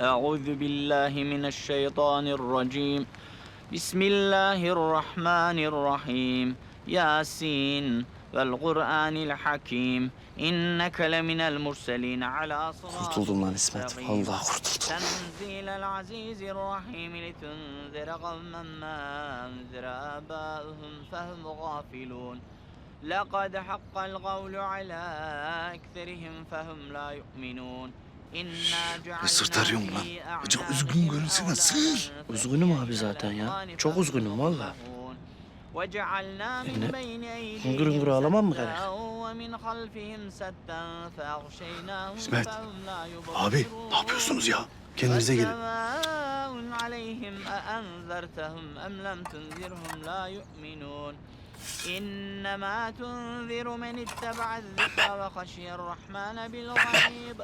أعوذ بالله من الشيطان الرجيم بسم الله الرحمن الرحيم ياسين والقرآن الحكيم إنك لمن المرسلين على صراط Kurtuldum lan İsmet. مستقيم. Vallahi kurtuldum. تنزيل العزيز الرحيم لتنذر قوما ما أنذر آباؤهم فهم غافلون لقد حق القول على أكثرهم فهم لا يؤمنون إنا جعلنا sırt arıyorum lan? في Hocam أعناقهم üzgün görünsene, sır. Üzgünüm abi zaten ya. Çok üzgünüm valla. وجعلنا من Ne? بين أيديهم Hıngır hıngır ağlamam mı سدا gerek? ومن خلفهم سدا فأغشيناهم İsmet, فهم لا Abi يبصرون. ne yapıyorsunuz ya? Kendinize gelin. وسواء عليهم أأنذرتهم أم لم تنذرهم لا يؤمنون إنما تنذر من اتبع الذكر وخشي الرحمن بالغيب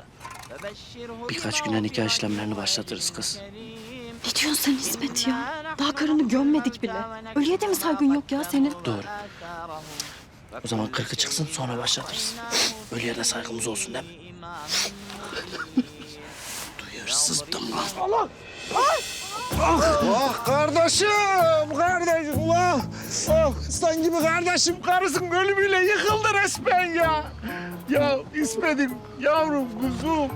فبشره Birkaç güne nikah بمغفرة işlemlerini başlatırız kız. كريم. Ne diyorsun sen İsmet ya? Daha karını gömmedik bile. Ölüye de mi saygın yok ya senin? Doğru. O zaman kırkı çıksın sonra başlatırız. Ölüye de saygımız olsun değil mi? Duyarsızdım lan. Ah kardeşim, kardeşim ah. Ah Gibi kardeşim karısının ölümüyle yıkıldı resmen ya. Ya İsmet'im, yavrum, kuzum.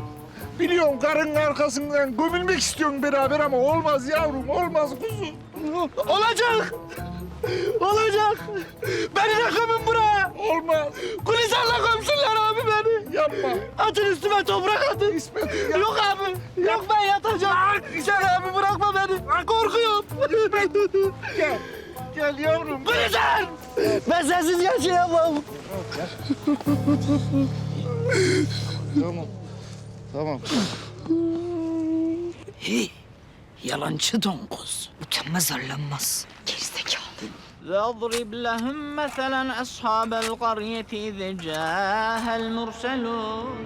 Biliyorum karının arkasından gömülmek istiyorsun beraber ama olmaz yavrum, olmaz kuzum. Olacak. Olacak. Beni de gömün buraya. Olmaz. Kulisarla gömsünler abi beni. Yapma. Atın üstüme toprak atın. İsmet Yok abi. Yok ben yatacağım. Sen abi bırakma beni. Korkuyorum. Gel gel yavrum. Bırakın! Ben sensiz yaşayamam. tamam. Tamam. Hey, yalancı donkuz. Utanmaz arlanmaz. Gerizekalı. فاضرب لهم مثلا أصحاب القرية إذ جاءها المرسلون